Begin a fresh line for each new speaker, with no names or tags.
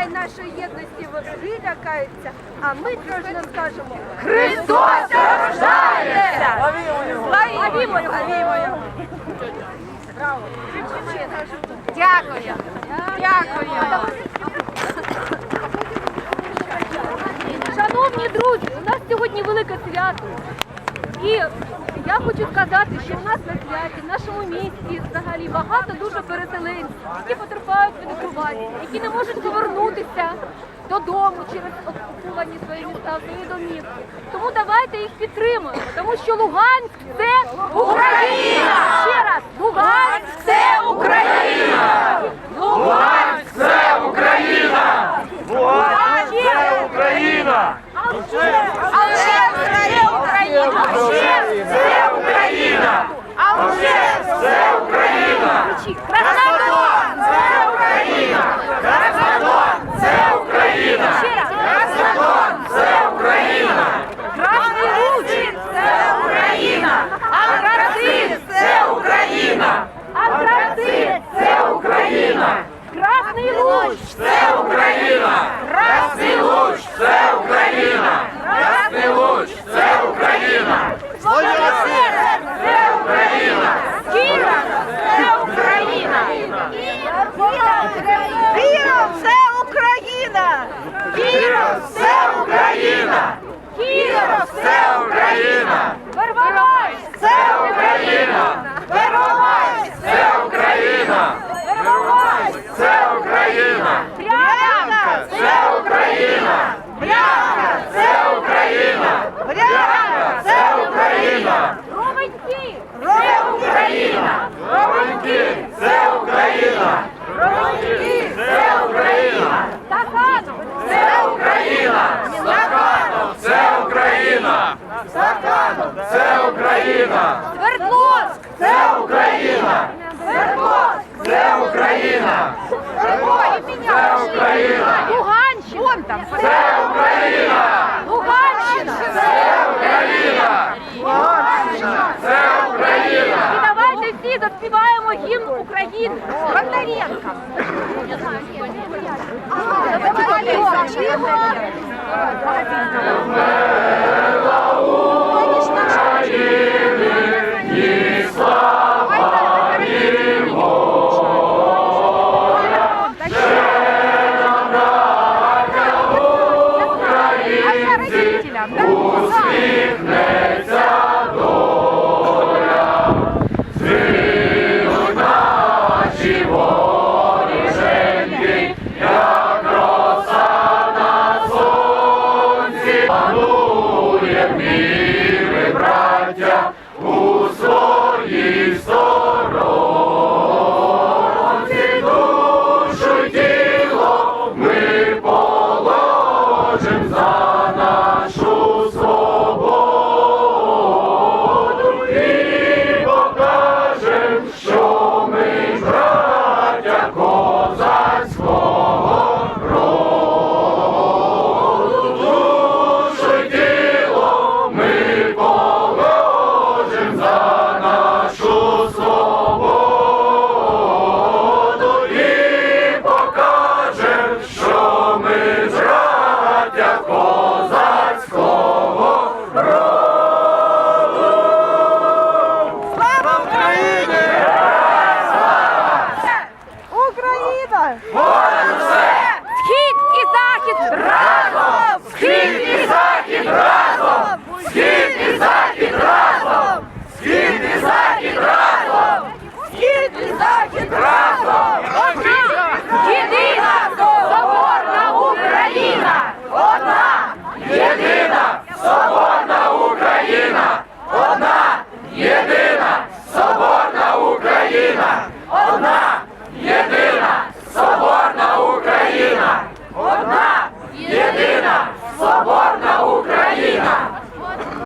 хай нашої єдності вороги лякаються, а ми дружно скажемо Христос рождається! Славімо його! Славімо його! Дякую! Дякую!
Шановні друзі, у нас сьогодні велике свято. І я хочу сказати, що у нас на святі, в нашому місті взагалі багато дуже переселенців, які потерпають від окупації, які не можуть повернутися додому через окуповані свої міста, свої домівки. Тому давайте їх підтримуємо, тому що Луганськ це Україна! Ще раз, Луганськ це Україна! Луганськ
Це Україна! Луганськ
Ще
це
раз!
Україна!
А вже це Україна! все Україна! А уже
все Україна!
Краснодон!
Це Україна! Краснодон! Це Україна!
Ще раз!
Краснодон! Це Україна!
Красний Луч! Це Україна! Антрацит!
Це Україна!
Антрацит!
Це Україна!
Красний Луч!
Це Україна! Красний луч! Це Україна! Красний луч! Це Україна!
Це Україна! Кіра! Це Україна!
Віра, це Україна!
Віра! Це Україна!
Кіра!
Це Україна!
Первомайськ!
Це Україна!
Первомайськ!
Це Україна!
Первомайськ!
Це Україна!
Прямо!
Це Україна!
Прямо!
Це Україна! Це Україна!
Ровеньки!
Це Україна! Ровеньки! Це Україна! Ровеньки! Це Україна!
Стаханов!
Це Україна! Стаканов! Це Україна! Стаканов! Це Україна!
Свердловськ!
Це Україна!
Свердловськ!
Це Україна! Це Україна!
Луганщина! Там!
Це Україна!
Луганщина!
Це Україна! Це Україна!
І давайте всі заспіваємо гімн України. Бондаренко.
Вмер